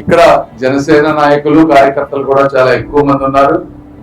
ఇక్కడ జనసేన నాయకులు కార్యకర్తలు కూడా చాలా ఎక్కువ మంది ఉన్నారు.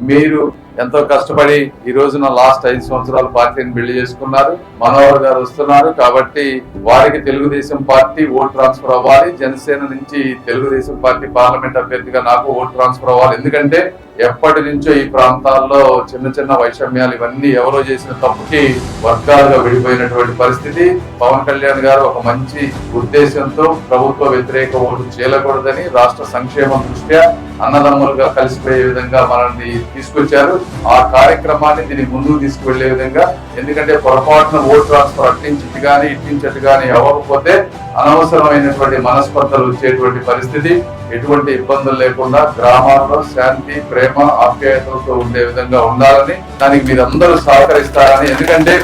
మీరు ఎంతో కష్టపడి ఈ రోజున లాస్ట్ ఐదు సంవత్సరాలు పార్టీని బిల్డ్ చేసుకున్నారు. మనోహర్ గారు వస్తున్నారు కాబట్టి వారికి తెలుగుదేశం పార్టీ ఓట్ ట్రాన్స్ఫర్ అవ్వాలి. జనసేన నుంచి తెలుగుదేశం పార్టీ పార్లమెంట్ అభ్యర్థిగా నాకు ఓట్ ట్రాన్స్ఫర్ అవ్వాలి. ఎందుకంటే ఎప్పటి నుంచో ఈ ప్రాంతాల్లో చిన్న చిన్న వైషమ్యాలు ఇవన్నీ ఎవరో చేసిన తప్పుకి వర్గాలుగా విడిపోయినటువంటి పరిస్థితి. పవన్ కళ్యాణ్ గారు ఒక మంచి ఉద్దేశంతో ప్రభుత్వ వ్యతిరేక ఓటు చేయకూడదని రాష్ట్ర సంక్షేమం దృష్ట్యా అన్నదమ్ములుగా కలిసిపోయే విధంగా మనల్ని తీసుకొచ్చారు. ఆ కార్యక్రమాన్ని దీన్ని ముందుకు తీసుకువెళ్ళే విధంగా ఎందుకంటే పొరపాటున ఓట్ ట్రాన్స్ఫర్ అట్టించిట్టు కానీ ఇట్టించట్టు కానీ అవ్వకపోతే అనవసరమైనటువంటి మనస్పర్ధలు వచ్చేటువంటి పరిస్థితి ఎటువంటి ఇబ్బందులు లేకుండా గ్రామాల్లో శాంతి ప్రేమ ఆప్యాయతలతో ఉండే విధంగా ఉండాలని దానికి మీరందరూ సహకరిస్తారని ఎందుకంటే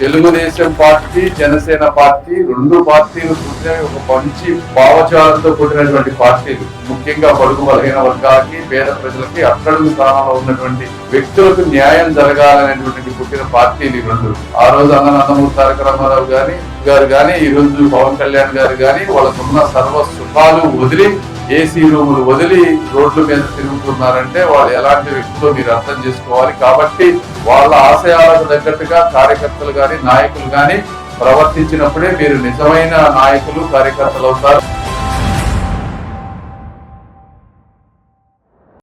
తెలుగుదేశం పార్టీ జనసేన పార్టీ రెండు పార్టీలు కూడిన ఒక మంచి భావజాలంతో కూడినటువంటి పార్టీలు. ముఖ్యంగా పడుగు బలహీన వర్గాలకి పేద ప్రజలకి అట్టడుగు స్థానంలో ఉన్నటువంటి వ్యక్తులకు న్యాయం జరగాలనేటువంటి పుట్టిన పార్టీలు ఈ రెండు. ఆ రోజు అన్ననందమూరి తారక రామారావు గారి గారు గాని ఈ రోజు పవన్ కళ్యాణ్ గారు గాని వాళ్ళకున్న సర్వ సుఖాలు వదిలి ఏసీ రూములు వదిలి రోడ్ల మీద తిరుగుతున్నారంటే వాళ్ళు ఎలాంటి వ్యక్తులు మీరు అర్థం చేసుకోవాలి? కాబట్టి వాళ్ళ ఆశయాలకు తగ్గట్టుగా కార్యకర్తలు గాని నాయకులు గాని ప్రవర్తించినప్పుడే మీరు నిజమైన నాయకులు కార్యకర్తలు అవుతారు.